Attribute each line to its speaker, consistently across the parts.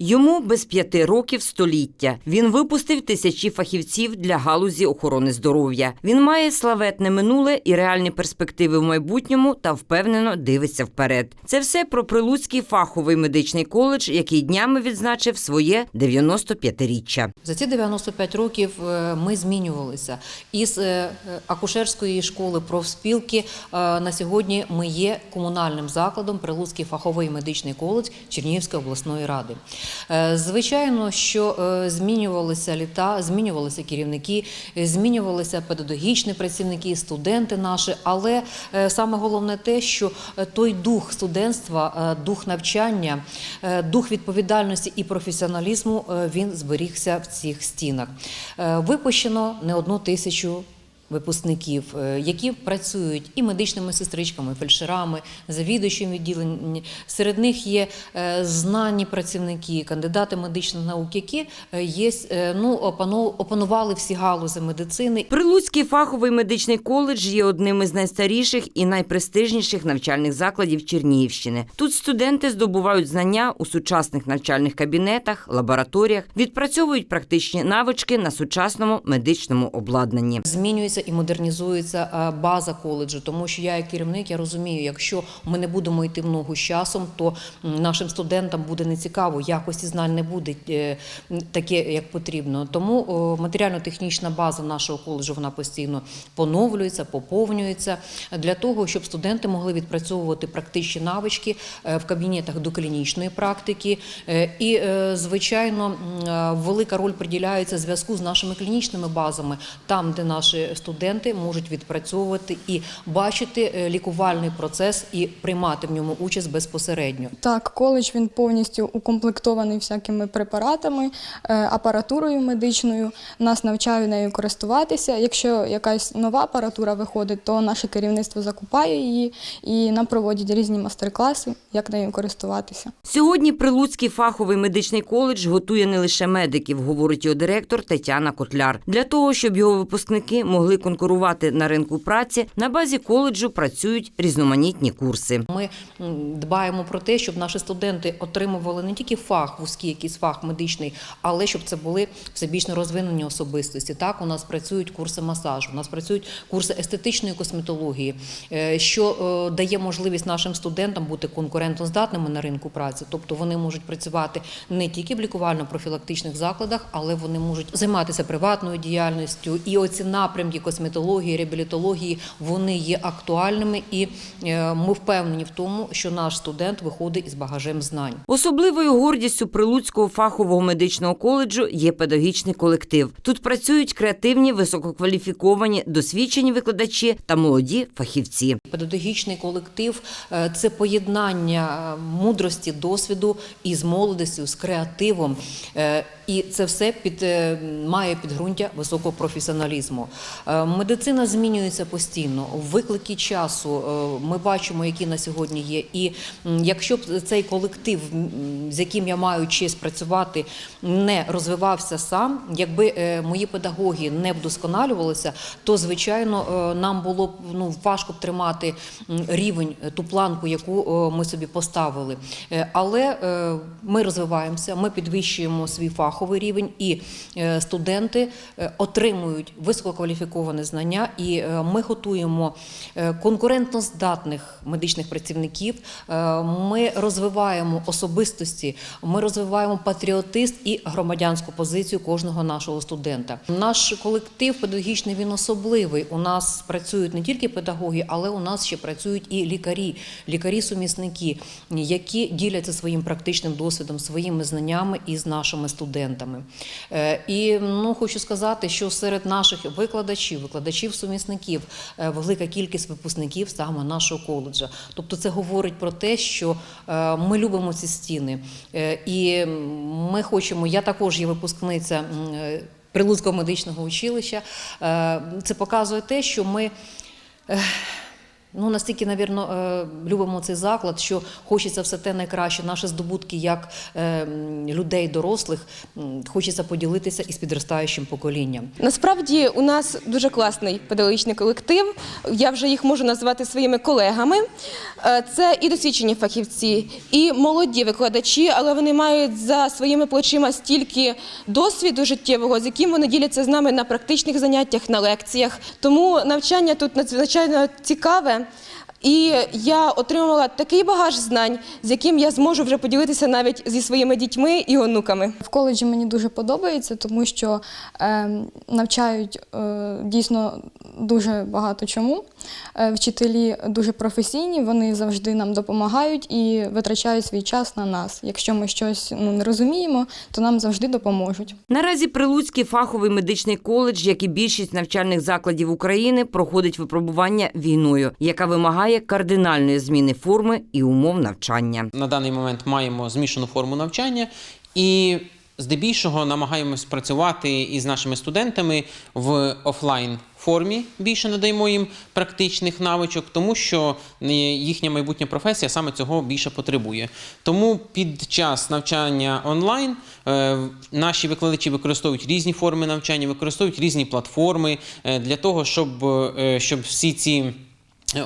Speaker 1: Йому без п'яти років століття. Він випустив тисячі фахівців для галузі охорони здоров'я. Він має славетне минуле і реальні перспективи в майбутньому та впевнено дивиться вперед. Це все про Прилуцький фаховий медичний коледж, який днями відзначив своє 95-річчя.
Speaker 2: За ці 95 років е, ми змінювалися. Із е, акушерської школи профспілки е, на сьогодні ми є комунальним закладом Прилуцький фаховий медичний коледж Чернігівської обласної ради. Е, Звичайно, що е, змінювалися літа, змінювалися керівники, е, змінювалися педагогічні працівники, студенти наші, але саме головне те, що той дух студентства, дух навчання, дух відповідальності і професіоналізму він зберігся в цих стінах. Випущено не одну тисячу. Випускників, е, які працюють і медичними сестричками, фельдшерами, завідуючим відділенням. Серед них є е, знані працівники, кандидати медичних наук, які е, є, ну, опанували всі галузи медицини
Speaker 1: Прилуцький фаховий медичний коледж є одним із найстаріших і найпрестижніших навчальних закладів Чернігівщини. Тут студенти здобувають знання у сучасних навчальних кабінетах, лабораторіях, відпрацьовують практичні навички на сучасному медичному обладнанні.
Speaker 2: Змінюється і модернізується е, база коледжу, тому що я, як керівник, я розумію, якщо ми не будемо йти в ногу з часом, то нашим студентам буде нецікаво, якості знань не буде е, таке, як потрібно. Тому матеріально-технічна база нашого коледжу вона постійно поновлюється, поповнюється для того, щоб студенти могли відпрацьовувати практичні навички е, в кабінетах доклінічної практики. Е, І, звичайно, велика роль приділяється зв'язку з нашими клінічними базами, там, де наші студенти можуть відпрацьовувати і бачити е, лікувальний процес і приймати в ньому участь безпосередньо.
Speaker 3: Так, коледж він повністю укомплектований всякими препаратами, е, апаратурою медичною. Нас навчають нею користуватися. Якщо якась нова апаратура виходить, то наше керівництво закупає її і нам проводять різні мастер-класи, як нею користуватися.
Speaker 1: Сьогодні Прилуцький фаховий медичний коледж готує не лише медиків, говорить його директор Тетяна Котляр. Для того, щоб його випускники могли конкурувати на ринку праці, на базі коледжу працюють різноманітні курси.
Speaker 2: Ми дбаємо про те, щоб наші студенти отримували не тільки фах, вузький якийсь фах медичний, але щоб це були всебічно розвинені особистості. Так, у нас працюють курси масажу, у нас працюють курси естетичної косметології, е, що е, дає можливість нашим студентам бути конкурентоздатними на ринку праці. Тобто вони можуть працювати не тільки в лікувально-профілактичних закладах, але вони можуть займатися приватною діяльністю. І оці напрямки косметології, реабілітології вони є актуальними, і е, ми впевнені в тому, що наш студент виходить із багажем знань.
Speaker 1: Особливою гордістю Прилуцького фахового медичного коледжу є педагогічний колектив. Тут працюють креативні, висококваліфіковані, досвідчені викладачі та молоді фахівці.
Speaker 2: Педагогічний колектив е, це поєднання е, мудрості, досвіду із молодістю, з креативом. І це все під, е, має підґрунтя високого професіоналізму. Е, Медицина змінюється постійно. Виклики часу е, ми бачимо, які на сьогодні є. І якщо б цей колектив, з яким я маю честь працювати, не розвивався сам, якби мої педагоги не вдосконалювалися, то звичайно нам було б ну важко б тримати рівень, ту планку, яку ми собі поставили. Але ми розвиваємося, ми підвищуємо свій фаховий рівень, і е, студенти е, отримують висококваліфіковане знання, і е, ми готуємо конкурентноздатних медичних працівників. Ми розвиваємо особистості, ми розвиваємо патріотизм і громадянську позицію кожного нашого студента. Наш колектив педагогічний він особливий. У нас працюють не тільки педагоги, але у нас ще працюють і лікарі, лікарі-сумісники, які діляться своїм практичним досвідом, своїми знаннями із нашими студентами. Е, І ну хочу сказати, що серед наших викладачів, викладачів-сумісників, е, велика кількість випускників саме нашого коледжа. Тобто, це говорить про те, що е, ми любимо ці стіни, і ми хочемо. Я також є випускниця. Прилуцького медичного училища це показує те, що ми Ну, настільки, навірно, е, любимо цей заклад, що хочеться все те найкраще, наші здобутки як е, людей дорослих, хочеться поділитися із підростаючим поколінням.
Speaker 4: Насправді у нас дуже класний педагогічний колектив. Я вже їх можу назвати своїми колегами. Е, Це і досвідчені фахівці, і молоді викладачі, але вони мають за своїми плечима стільки досвіду життєвого, з яким вони діляться з нами на практичних заняттях, на лекціях. Тому навчання тут надзвичайно цікаве. І я отримала такий багаж знань, з яким я зможу вже поділитися навіть зі своїми дітьми і онуками.
Speaker 3: В коледжі мені дуже подобається, тому що е, навчають е, дійсно дуже багато чому. Е, вчителі дуже професійні, вони завжди нам допомагають і витрачають свій час на нас. Якщо ми щось ну, не розуміємо, то нам завжди допоможуть.
Speaker 1: Наразі Прилуцький фаховий медичний коледж, як і більшість навчальних закладів України, проходить випробування війною, яка вимагає кардинальної зміни форми і умов навчання.
Speaker 5: на даний момент маємо змішану форму навчання і здебільшого намагаємось працювати із нашими студентами в офлайн. Формі більше надаємо їм практичних навичок, тому що е, їхня майбутня професія саме цього більше потребує. Тому під час навчання онлайн е, наші викладачі використовують різні форми навчання, використовують різні платформи е, для того, щоб, щоб всі ці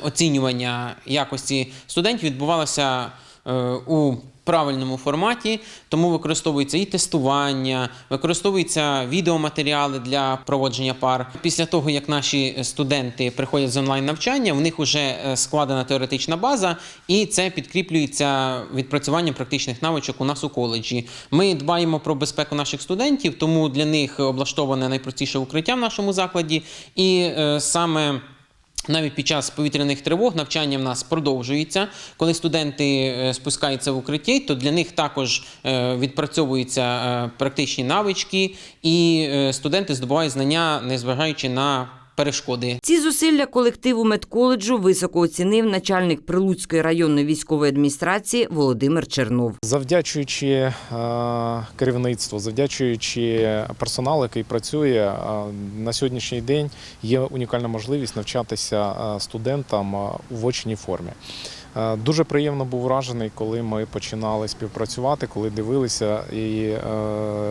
Speaker 5: оцінювання якості студентів відбувалося е, у правильному форматі, тому використовується і тестування, використовуються відеоматеріали для проводження пар. Після того, як наші студенти приходять з онлайн навчання, в них вже складена теоретична база, і це підкріплюється відпрацюванням практичних навичок у нас у коледжі. Ми дбаємо про безпеку наших студентів, тому для них облаштоване найпростіше укриття в нашому закладі, і е, саме. Навіть під час повітряних тривог навчання в нас продовжується. Коли студенти е, спускаються в укритті, то для них також е, відпрацьовуються е, практичні навички, і студенти здобувають знання, незважаючи на перешкоди.
Speaker 1: Ці зусилля колективу медколеджу високо оцінив начальник Прилуцької районної військової адміністрації Володимир Чернов.
Speaker 6: Завдячуючи е, керівництву, завдячуючи персоналу, який працює е, на сьогоднішній день, є унікальна можливість навчатися е, студентам у в очній формі. Е, Дуже приємно був вражений, коли ми починали співпрацювати, коли дивилися і е,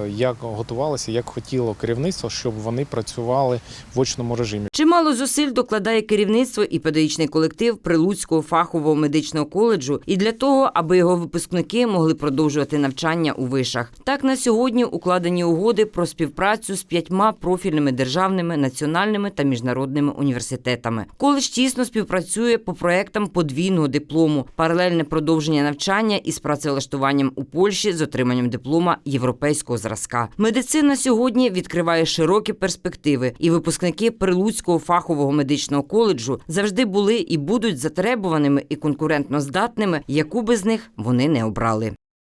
Speaker 6: як готувалися, як хотіло керівництво, щоб вони працювали в очному режимі.
Speaker 1: Чимало зусиль докладає керівництво і педагогічний колектив Прилуцького фахового медичного коледжу і для того, аби його випускники могли продовжувати навчання у вишах. Так на сьогодні укладені угоди про співпрацю з п'ятьма профільними державними, національними та міжнародними університетами. Коледж тісно співпрацює по проектам подвійного диплому, паралельне продовження навчання із працевлаштуванням у Польщі з отриманням диплома європейського зразка. Медицина сьогодні відкриває широкі перспективи, і випускники Прилуцького фахового медичного коледжу завжди були і будуть затребуваними і конкурентно здатними, яку би з них вони не обрали.